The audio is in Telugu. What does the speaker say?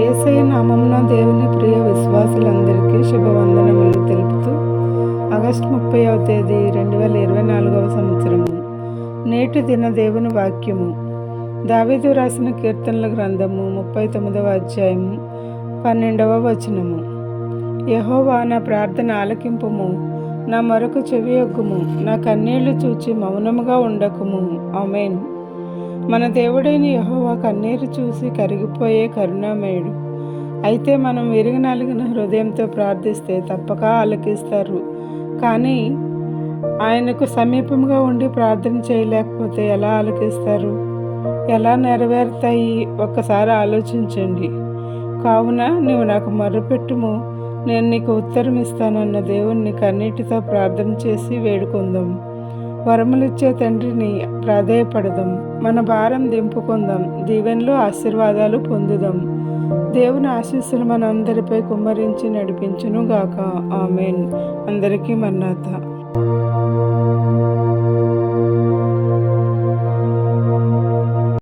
ఏసయ నామమున దేవుని ప్రియ విశ్వాసులందరికీ శుభవందనములు తెలుపుతూ ఆగస్టు ముప్పైవ తేదీ రెండు వేల ఇరవై నాలుగవ సంవత్సరము. నేటి దిన దేవుని వాక్యము. దావీదు రాసిన కీర్తనల గ్రంథము ముప్పై తొమ్మిదవ అధ్యాయము పన్నెండవ వచనము. యహోవా నా ప్రార్థన ఆలకింపుము నా మరొక చెవి యొగ్గుము నా కన్నీళ్ళు చూచి మౌనముగా ఉండకుము. ఆమెన్. మన దేవుడైన యహోవా కన్నీరు చూసి కరిగిపోయే కరుణామయుడు. అయితే మనం విరిగినలిగిన హృదయంతో ప్రార్థిస్తే తప్పక ఆలకిస్తారు. కానీ ఆయనకు సమీపంగా ఉండి ప్రార్థన చేయలేకపోతే ఎలా ఆలకిస్తారు? ఎలా నెరవేరుతాయి? ఒక్కసారి ఆలోచించండి. కావున నువ్వు నాకు మొర్రపెట్టుము నేను నీకు ఉత్తరం ఇస్తానన్న దేవుణ్ణి కన్నీటితో ప్రార్థన చేసి వేడుకుందాం. వరములిచ్చే తండ్రిని ప్రాధేయపడదాం. మన భారం దింపుకుందాం. దీవెనలో ఆశీర్వాదాలు పొందుదాం. దేవుని ఆశీస్సులు మన అందరిపై కుమ్మరించి నడిపించును గాక ఆమెన్. అందరికీ మన్నాత